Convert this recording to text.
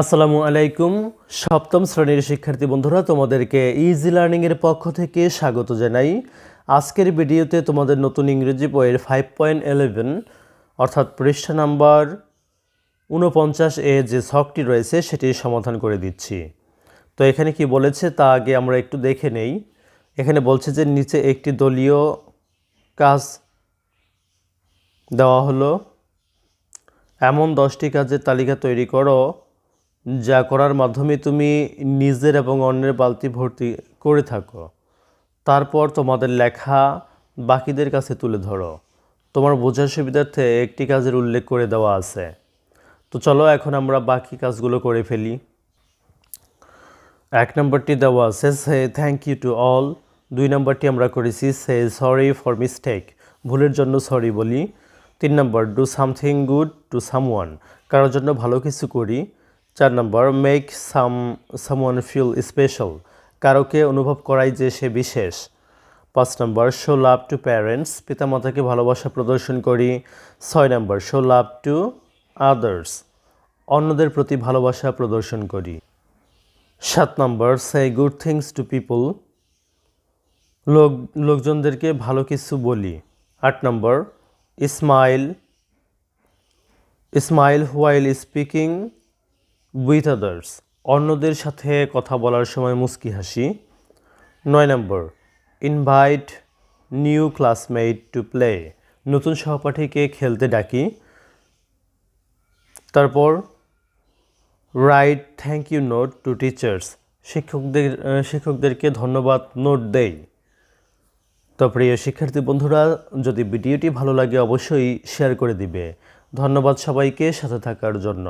আসসালামু আলাইকুম। সপ্তম শ্রেণির শিক্ষার্থী বন্ধুরা, তোমাদেরকে ইজি লার্নিংয়ের পক্ষ থেকে স্বাগত জানাই। আজকের ভিডিওতে তোমাদের নতুন ইংরেজি বইয়ের ফাইভ পয়েন্ট ইলেভেন অর্থাৎ পৃষ্ঠা নাম্বার উনপঞ্চাশ এ যে ছকটি রয়েছে সেটির সমাধান করে দিচ্ছি। তো এখানে কি বলেছে, তা আগে আমরা একটু দেখে নেই। এখানে বলছে যে, নিচে একটি দলীয় কাজ দেওয়া হলো। এমন দশটি কাজের তালিকা তৈরি করো যা করার মাধ্যমে তুমি নিজের এবং অন্যের বালতি ভর্তি করে থাকো। তারপর তোমাদের লেখা বাকিদের কাছে তুলে ধরো। তোমার বোঝার সুবিধার্থে একটি কাজের উল্লেখ করে দেওয়া আছে। তো চলো এখন আমরা বাকি কাজগুলো করে ফেলি। এক নম্বরটি দেওয়া আছে say thank you to all দুই নম্বরটি আমরা করেছি সে সরি ফর মিস্টেক ভুলের জন্য সরি বলি। তিন নম্বর do something good to someone কারোর জন্য ভালো কিছু করি। চার নম্বর make some someone feel special কারোকে অনুভব করাই যে সে বিশেষ। পাঁচ নম্বর শো লাভ টু প্যারেন্টস পিতামাতাকে ভালোবাসা প্রদর্শন করি। ছয় নম্বর শো লাভ টু আদার্স অন্যদের প্রতি ভালোবাসা প্রদর্শন করি। সাত নম্বর say good things to people লোক, লোকজনদেরকে ভালো কিছু বলি। আট নম্বর smile smile while speaking with others অন্যদের সাথে কথা বলার সময় মুস্কি হাসি। নয় number invite new classmate to play নতুন সহপাঠীকে খেলতে ডাকি। তারপর write thank you note to teachers শিক্ষকদের, শিক্ষকদেরকে ধন্যবাদ নোট দেই। তো প্রিয় শিক্ষার্থী বন্ধুরা, যদি ভিডিওটি ভালো লাগে অবশ্যই শেয়ার করে দিবে। ধন্যবাদ সবাইকে সাথে থাকার জন্য।